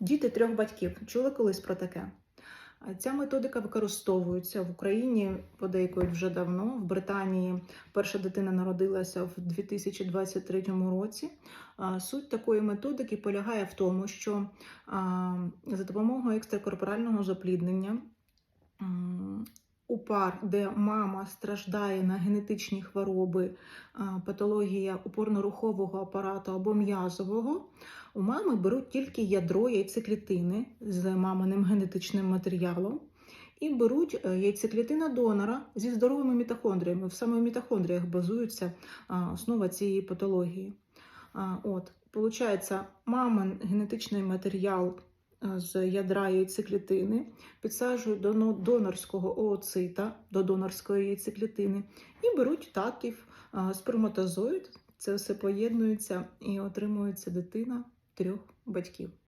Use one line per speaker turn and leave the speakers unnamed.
Діти трьох батьків. Чули колись про таке? Ця методика використовується в Україні подейкують вже давно. В Британії перша дитина народилася в 2023 році. Суть такої методики полягає в тому, що за допомогою екстракорпорального запліднення у пар, де мама страждає на генетичні хвороби, патологія опорно-рухового апарату або м'язового, у мами беруть тільки ядро яйцеклітини з маминим генетичним матеріалом і беруть е, яйцеклітина донора зі здоровими мітохондріями. Саме в мітохондріях базується основа цієї патології. От, Получається, мамин генетичний матеріал е, з ядра яйцеклітини підсаджують до донорського ооцита, до донорської яйцеклітини, і беруть таків, сперматозоїд. Це все поєднується і отримується дитина трьох батьків.